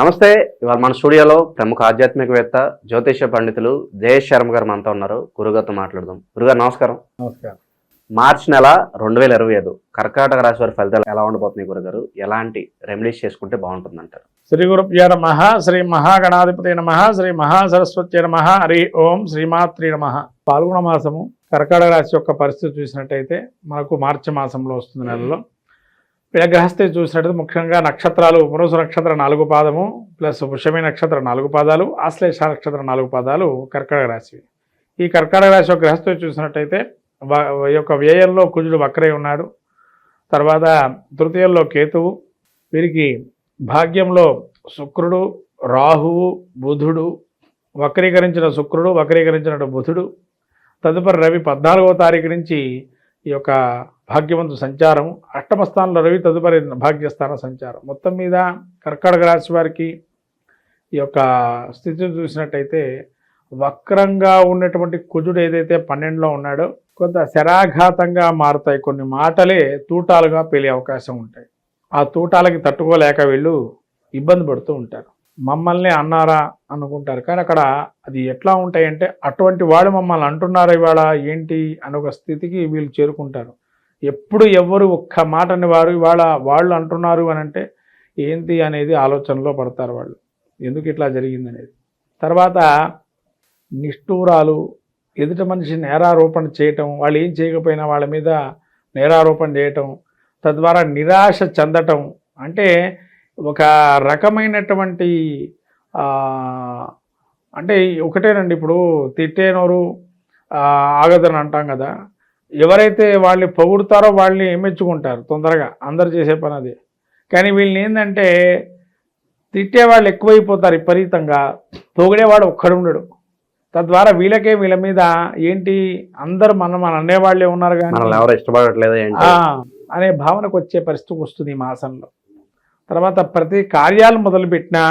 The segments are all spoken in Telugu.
నమస్తే ఇవాళ మన స్టూడియోలో ప్రముఖ ఆధ్యాత్మికవేత్త జ్యోతిష పండితులు జయేష్ శర్మ గారు మనతో ఉన్నారు. గురుగారితో మాట్లాడదాం. గురుగారు నమస్కారం. నమస్కారం. మార్చి నెల రెండు వేల ఇరవై ఐదు కర్కాటక రాశి వారి ఫలితాలు ఎలా ఉండబోతున్నాయి గురుగారు? ఎలాంటి రెమెడీస్ చేసుకుంటే బాగుంటుంది అంటారు శ్రీ గురుభ్యో నమ శ్రీ మహాగణాధిపతి నమ శ్రీ మహాసరస్వతి నమ హరి ఓం శ్రీమాత్రి నమ. పాల్గొన మాసము కర్కాటక రాశి యొక్క పరిస్థితి చూసినట్టయితే మనకు మార్చి మాసంలో వస్తుంది నెలలో. వీళ్ళ చూసినట్టు చూసినట్టయితే ముఖ్యంగా నక్షత్రాలు పురుష నక్షత్ర నాలుగు పాదము ప్లస్ వృషమి నక్షత్ర నాలుగు పాదాలు ఆశ్లేష నక్షత్ర నాలుగు పాదాలు కర్కటక రాశి. ఈ కర్కటక రాశి యొక్క చూసినట్టయితే ఈ యొక్క వ్యయంలో కుజుడు వక్రై ఉన్నాడు. తర్వాత తృతీయంలో కేతువు. వీరికి భాగ్యంలో శుక్రుడు రాహువు బుధుడు వక్రీకరించిన శుక్రుడు వక్రీకరించిన బుధుడు. తదుపరి రవి పద్నాలుగవ తారీఖు నుంచి ఈ యొక్క భాగ్యవంతు సంచారం అష్టమ స్థానంలో రవి తదుపరి భాగ్యస్థాన సంచారం. మొత్తం మీద కర్కాటక రాశి వారికి ఈ యొక్క స్థితిని చూసినట్టయితే వక్రంగా ఉన్నటువంటి కుజుడు ఏదైతే పన్నెండులో ఉన్నాడో కొంత శరాఘాతంగా మారుతాయి. కొన్ని మాటలే తూటాలుగా పేలే అవకాశం ఉంటాయి. ఆ తూటాలకి తట్టుకోలేక వీళ్ళు ఇబ్బంది పడుతూ ఉంటారు. మమ్మల్ని అన్నారా అనుకుంటారు. కానీ అక్కడ అది ఎట్లా ఉంటాయంటే అటువంటి వాళ్ళు మమ్మల్ని అంటున్నారు ఇవాళ ఏంటి అనే ఒక స్థితికి వీళ్ళు చేరుకుంటారు. ఎప్పుడు ఎవరు ఒక్క మాటని వారు ఇవాళ వాళ్ళు అంటున్నారు అని అంటే ఏంటి అనేది ఆలోచనలో పడతారు వాళ్ళు. ఎందుకు ఇట్లా జరిగింది అనేది తర్వాత నిష్ఠూరాలు ఎదుటి మనిషి నేరారోపణ చేయటం వాళ్ళు ఏం చేయకపోయినా వాళ్ళ మీద నేరారోపణ చేయటం తద్వారా నిరాశ చెందటం అంటే ఒక రకమైనటువంటి అంటే ఒకటేనండి ఇప్పుడు తిట్టేనోరు ఆగదని అంటాం కదా. ఎవరైతే వాళ్ళని పొగుడుతారో వాళ్ళని మెచ్చుకుంటారు తొందరగా అందరు చేసే పని అది. కానీ వీళ్ళని ఏంటంటే తిట్టేవాళ్ళు ఎక్కువైపోతారు విపరీతంగా పొగిడేవాడు ఒక్కడు ఉండడు. తద్వారా వీళ్ళకే వీళ్ళ మీద ఏంటి అందరు మనం మన అనేవాళ్ళే ఉన్నారు కానీ ఇష్టపడట్లేదు అనే భావనకు వచ్చే పరిస్థితి వస్తుంది ఈ మాసంలో. తర్వాత ప్రతి కార్యాలు మొదలుపెట్టినా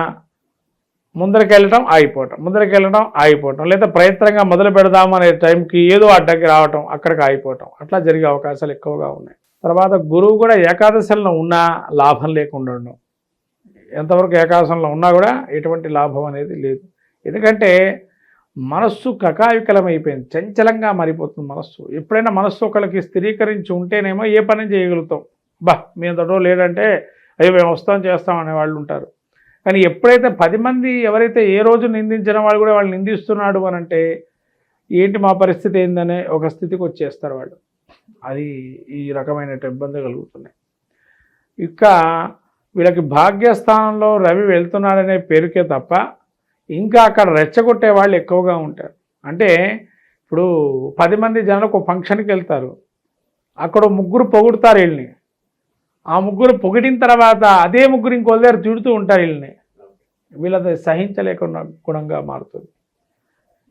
ముందరకెళ్ళటం ఆగిపోవటం ముందరకెళ్ళటం ఆగిపోవటం లేదా ప్రయత్నంగా మొదలు పెడదాం అనే టైంకి ఏదో అడ్డకి రావటం అక్కడికి ఆగిపోవటం. అట్లా జరిగే అవకాశాలు ఎక్కువగా ఉన్నాయి. తర్వాత గురువు కూడా ఏకాదశంలో ఉన్నా లాభం లేకుండా ఉండడం ఎంతవరకు ఏకాదశంలో ఉన్నా కూడా ఎటువంటి లాభం అనేది లేదు. ఎందుకంటే మనస్సు కకావికలమైపోయింది అయిపోయింది చంచలంగా మారిపోతుంది మనస్సు. ఎప్పుడైనా మనస్సు ఒకరికి స్థిరీకరించి ఉంటేనేమో ఏ పని చేయగలుగుతాం? బా మేము తోటో లేదంటే అయ్యో మేము వస్తాం చేస్తాం అనే వాళ్ళు ఉంటారు. కానీ ఎప్పుడైతే పది మంది ఎవరైతే ఏ రోజు నిందించిన వాళ్ళు కూడా వాళ్ళు నిందిస్తున్నాడు అని అంటే ఏంటి మా పరిస్థితి ఏందనే ఒక స్థితికి వచ్చేస్తారు వాళ్ళు. అది ఈ రకమైన ఇబ్బంది కలుగుతున్నాయి. ఇంకా వీళ్ళకి భాగ్యస్థానంలో రవి వెళ్తున్నాడనే పేరుకే తప్ప ఇంకా అక్కడ రెచ్చగొట్టే వాళ్ళు ఎక్కువగా ఉంటారు. అంటే ఇప్పుడు పది మంది జనాలు ఒక ఫంక్షన్కి వెళ్తారు. అక్కడ ముగ్గురు పొగుడుతారు వీళ్ళని. ఆ ముగ్గురు పొగిడిన తర్వాత అదే ముగ్గురు ఇంకో దగ్గర తిడుతూ ఉంటారు వీళ్ళని. వీళ్ళది సహించలేకుండా గుణంగా మారుతుంది.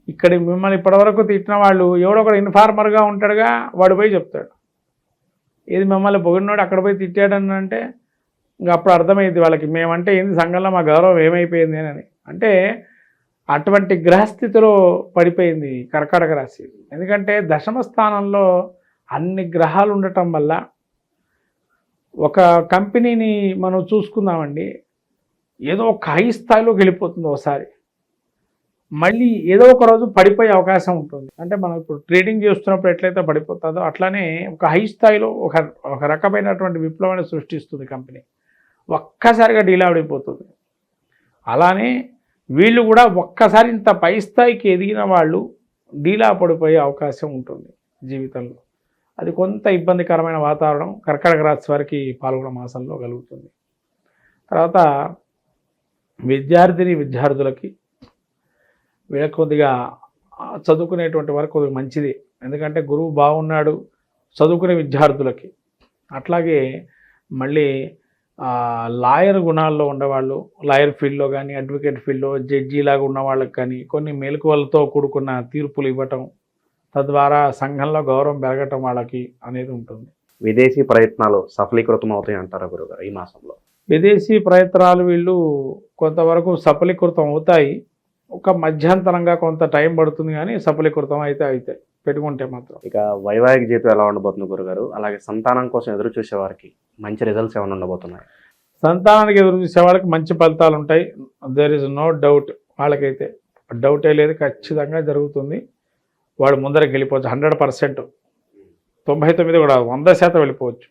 ఇక్కడ మిమ్మల్ని ఇప్పటివరకు తిట్టిన వాళ్ళు ఎవడో ఒకడు ఇన్ఫార్మర్గా ఉంటాడుగా వాడు పోయి చెప్తాడు. ఏది మిమ్మల్ని పొగిడినోడు అక్కడ పోయి తిట్టాడని అంటే ఇంకా అప్పుడు అర్థమైంది వాళ్ళకి మేమంటే ఏంది సంఘంలో మా గౌరవం ఏమైపోయింది అని. అంటే అటువంటి గ్రహస్థితిలో పడిపోయింది కర్కాటక రాశి. ఎందుకంటే దశమ స్థానంలో అన్ని గ్రహాలు ఉండటం వల్ల ఒక కంపెనీని మనం చూసుకుందామండి. ఏదో ఒక హై స్థాయిలోకి వెళ్ళిపోతుంది ఒకసారి. మళ్ళీ ఏదో ఒక రోజు పడిపోయే అవకాశం ఉంటుంది. అంటే మనం ఇప్పుడు ట్రేడింగ్ చేస్తున్నప్పుడు ఎట్లయితే పడిపోతుందో అట్లానే ఒక హై స్థాయిలో ఒక ఒక రకమైనటువంటి విప్లవాన్ని సృష్టిస్తుంది కంపెనీ. ఒక్కసారిగా డీలాడిపోతుంది అలానే వీళ్ళు కూడా ఒక్కసారి ఇంత పై స్థాయికి ఎదిగిన వాళ్ళు డీలా పడిపోయే అవకాశం ఉంటుంది జీవితంలో. అది కొంత ఇబ్బందికరమైన వాతావరణం కర్కటక రాశి వారికి పాల్గొన మాసంలో కలుగుతుంది. తర్వాత విద్యార్థిని విద్యార్థులకి వీళ్ళకి కొద్దిగా చదువుకునేటువంటి వరకు కొద్దిగా మంచిది. ఎందుకంటే గురువు బాగున్నాడు చదువుకునే విద్యార్థులకి. అట్లాగే మళ్ళీ లాయర్ గుణాల్లో ఉండేవాళ్ళు లాయర్ ఫీల్డ్లో కానీ అడ్వకేట్ ఫీల్డ్లో జడ్జి లాగా ఉన్న వాళ్ళకి కానీ కొన్ని మెలకువలతో కూడుకున్న తీర్పులు ఇవ్వటం తద్వారా సంఘంలో గౌరవం పెరగటం వాళ్ళకి అనేది ఉంటుంది. విదేశీ ప్రయత్నాలు సఫలీకృతం అవుతాయి అంటారా గురుగారు ఈ మాసంలో? విదేశీ ప్రయత్నాలు వీళ్ళు కొంతవరకు సఫలీకృతం అవుతాయి ఒక మధ్యంతరంగా కొంత టైం పడుతుంది కానీ సఫలీకృతం అయితే అవుతాయి పెట్టుకుంటే మాత్రం. ఇక వైవాహిక జీవితం ఎలా ఉండబోతుంది గురుగారు? అలాగే సంతానం కోసం ఎదురు చూసే వారికి మంచి రిజల్ట్స్ ఏమైనా ఉండబోతున్నాయి? సంతానానికి ఎదురు చూసే వాళ్ళకి మంచి ఫలితాలు ఉంటాయి. దేర్ ఇస్ నో డౌట్ వాళ్ళకైతే డౌటే లేదు. ఖచ్చితంగా జరుగుతుంది. వాడు ముందరికి వెళ్ళిపోవచ్చు. Hundred percent. తొంభై తొమ్మిది కూడా వంద శాతం వెళ్ళిపోవచ్చు.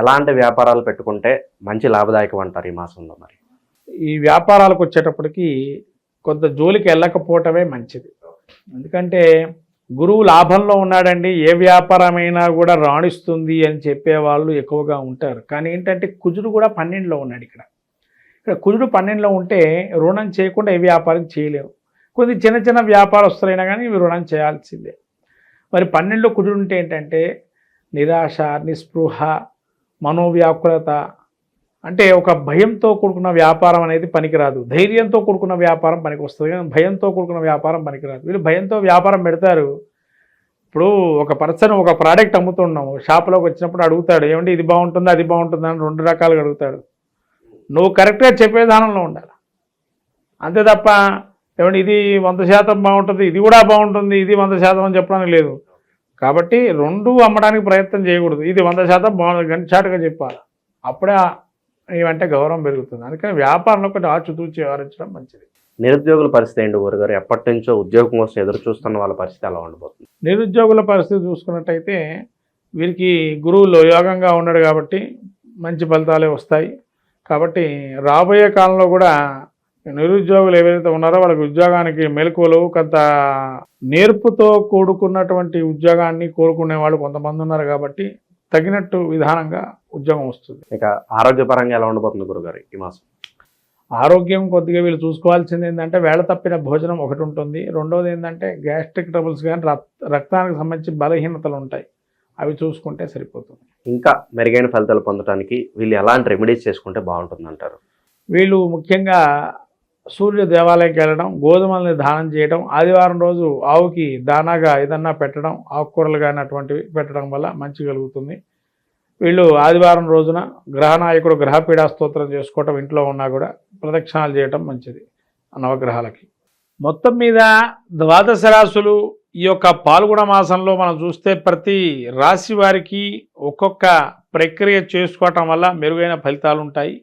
ఎలాంటి వ్యాపారాలు పెట్టుకుంటే మంచి లాభదాయకం అంటారు ఈ మాసంలో మరి? ఈ వ్యాపారాలకు వచ్చేటప్పటికి కొంత జోలికి వెళ్ళకపోవటమే మంచిది. ఎందుకంటే గురువు లాభంలో ఉన్నాడండి ఏ వ్యాపారమైనా కూడా రాణిస్తుంది అని చెప్పే వాళ్ళు ఎక్కువగా ఉంటారు. కానీ ఏంటంటే కుజుడు కూడా పన్నెండులో ఉన్నాడు ఇక్కడ. ఇక్కడ కుజుడు పన్నెండులో ఉంటే రుణం చేయకుండా ఏ వ్యాపారం చేయలేవు. కొద్ది చిన్న చిన్న వ్యాపారస్తులైనా కానీ ఇవి రుణం చేయాల్సిందే. మరి పన్నెండులో కుజుడు ఉంటే ఏంటంటే నిరాశ నిస్పృహ మనోవ్యాకులత అంటే ఒక భయంతో కూడుకున్న వ్యాపారం అనేది పనికిరాదు. ధైర్యంతో కూడుకున్న వ్యాపారం పనికి వస్తుంది కానీ భయంతో కూడుకున్న వ్యాపారం పనికిరాదు. వీళ్ళు భయంతో వ్యాపారం పెడతారు. ఇప్పుడు ఒక పర్సన్ ఒక ప్రోడక్ట్ అమ్ముతున్నాము షాప్లోకి వచ్చినప్పుడు అడుగుతాడు ఏమంటే ఇది బాగుంటుందా అది బాగుంటుందా? అని రెండు రకాలుగా అడుగుతాడు. నువ్వు కరెక్ట్గా చెప్పే దానంలో ఉండాలి. అంతే తప్ప ఏమంటే ఇది వంద శాతం బాగుంటుంది ఇది కూడా బాగుంటుంది ఇది వంద శాతం అని చెప్పడానికి లేదు. కాబట్టి రెండు అమ్మడానికి ప్రయత్నం చేయకూడదు. ఇది వంద శాతం బాగుంది గంటచాటుగా చెప్పాలి. అప్పుడే ఇవంటే గౌరవం పెరుగుతుంది. అందుకని వ్యాపారంలో కొంచెం ఆచితూచి వ్యవహరించడం మంచిది. నిరుద్యోగుల పరిస్థితి ఏంటి గురుగారు? ఎప్పటి నుంచో ఉద్యోగం కోసం ఎదురు చూస్తున్న వాళ్ళ పరిస్థితి ఎలా ఉండబోతుంది? నిరుద్యోగుల పరిస్థితి చూసుకున్నట్టయితే వీరికి గురువులు యోగంగా ఉన్నాడు కాబట్టి మంచి ఫలితాలే వస్తాయి. కాబట్టి రాబోయే కాలంలో కూడా నిరుద్యోగులు ఏవైతే ఉన్నారో వాళ్ళకి ఉద్యోగానికి మెలకువలు కొంత నేర్పుతో కూడుకున్నటువంటి ఉద్యోగాన్ని కోరుకునే వాళ్ళు కొంతమంది ఉన్నారు కాబట్టి తగినట్టు విధానంగా ఉద్యోగం వస్తుంది. ఇక ఆరోగ్యపరంగా ఎలా ఉండబోతుంది గురుగారు ఈ మాసం? ఆరోగ్యం కొద్దిగా వీళ్ళు చూసుకోవాల్సింది ఏంటంటే వేళ తప్పిన భోజనం ఒకటి ఉంటుంది. రెండోది ఏంటంటే గ్యాస్ట్రిక్ ట్రబుల్స్ కానీ రక్- రక్తానికి సంబంధించి బలహీనతలు ఉంటాయి. అవి చూసుకుంటే సరిపోతుంది. ఇంకా మెరుగైన ఫలితాలు పొందడానికి వీళ్ళు ఎలాంటి రెమెడీస్ చేసుకుంటే బాగుంటుంది అంటారు వీళ్ళు ముఖ్యంగా సూర్య దేవాలయంకి వెళ్ళడం గోధుమల్ని దానం చేయడం ఆదివారం రోజు ఆవుకి దానాగా ఏదన్నా పెట్టడం ఆకుకూరలు కానీ అటువంటివి పెట్టడం వల్ల మంచి కలుగుతుంది. వీళ్ళు ఆదివారం రోజున గ్రహనాయకుడు గ్రహపీడా స్తోత్రం చేసుకోవటం ఇంట్లో ఉన్నా కూడా ప్రదక్షిణాలు చేయటం మంచిది ఆ నవగ్రహాలకి. మొత్తం మీద ద్వాదశ రాశులు ఈ యొక్క పాల్గొన మాసంలో మనం చూస్తే ప్రతి రాశి వారికి ఒక్కొక్క ప్రక్రియ చేసుకోవటం వల్ల మెరుగైన ఫలితాలు ఉంటాయి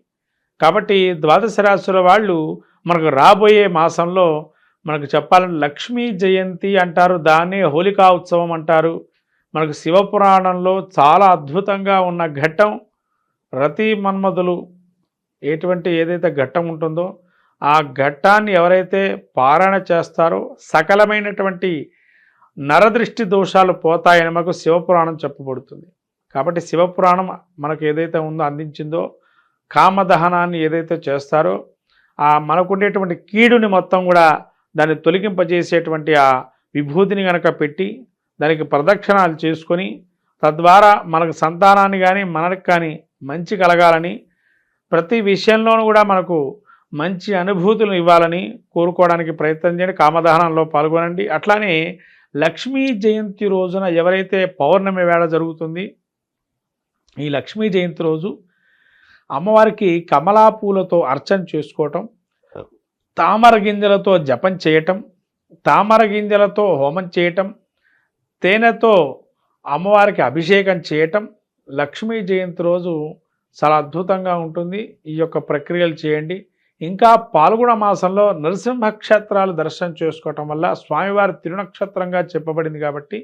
కాబట్టి ద్వాదశ రాశుల వాళ్ళు మనకు రాబోయే మాసంలో మనకు చెప్పాలంటే లక్ష్మీ జయంతి అంటారు దాన్నే హోలికా ఉత్సవం అంటారు. మనకు శివపురాణంలో చాలా అద్భుతంగా ఉన్న ఘట్టం రతి మన్మధులు ఎటువంటి ఏదైతే ఘట్టం ఉంటుందో ఆ ఘట్టాన్ని ఎవరైతే పారాయణ చేస్తారో సకలమైనటువంటి నరదృష్టి దోషాలు పోతాయని మనకు శివపురాణం చెప్పబడుతుంది. కాబట్టి శివపురాణం మనకు ఏదైతే ఉందో అందించిందో కామదహనాన్ని ఏదైతే చేస్తారో ఆ మనకుండేటువంటి కీడుని మొత్తం కూడా దాన్ని తొలగింపజేసేటువంటి ఆ విభూతిని గనక పెట్టి దానికి ప్రదక్షిణాలు చేసుకొని తద్వారా మనకు సంతానాన్ని కానీ మనకు కానీ మంచి కలగాలని ప్రతి విషయంలోనూ కూడా మనకు మంచి అనుభూతులు ఇవ్వాలని కోరుకోవడానికి ప్రయత్నం చేయండి కామదహనంలో పాల్గొనండి. అట్లానే లక్ష్మీ జయంతి రోజున ఎవరైతే పౌర్ణమి వేళ జరుగుతుంది ఈ లక్ష్మీ జయంతి రోజు అమ్మవారికి కమలా పూలతో అర్చన చేసుకోవటం తామర గింజలతో జపం చేయటం తామర గింజలతో హోమం చేయటం తేనెతో అమ్మవారికి అభిషేకం చేయటం లక్ష్మీ జయంతి రోజు చాలా అద్భుతంగా ఉంటుంది. ఈ యొక్క ప్రక్రియలు చేయండి. ఇంకా పాల్గొన మాసంలో నరసింహ క్షేత్రాలు దర్శనం చేసుకోవటం వల్ల స్వామివారి తిరునక్షత్రంగా చెప్పబడింది కాబట్టి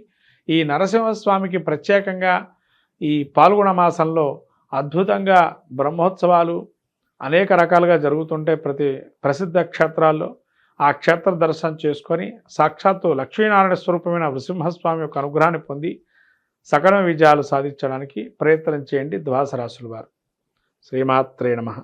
ఈ నరసింహస్వామికి ప్రత్యేకంగా ఈ పాల్గొన మాసంలో అద్భుతంగా బ్రహ్మోత్సవాలు అనేక రకాలుగా జరుగుతుంటే ప్రతి ప్రసిద్ధ క్షేత్రాల్లో ఆ క్షేత్ర దర్శనం చేసుకొని సాక్షాత్తు లక్ష్మీనారాయణ స్వరూపమైన నృసింహస్వామి యొక్క అనుగ్రహాన్ని పొంది సకల విజయాలు సాధించడానికి ప్రయత్నం చేయండి ద్వాసరాశుల వారు. శ్రీమాత్రే నమః.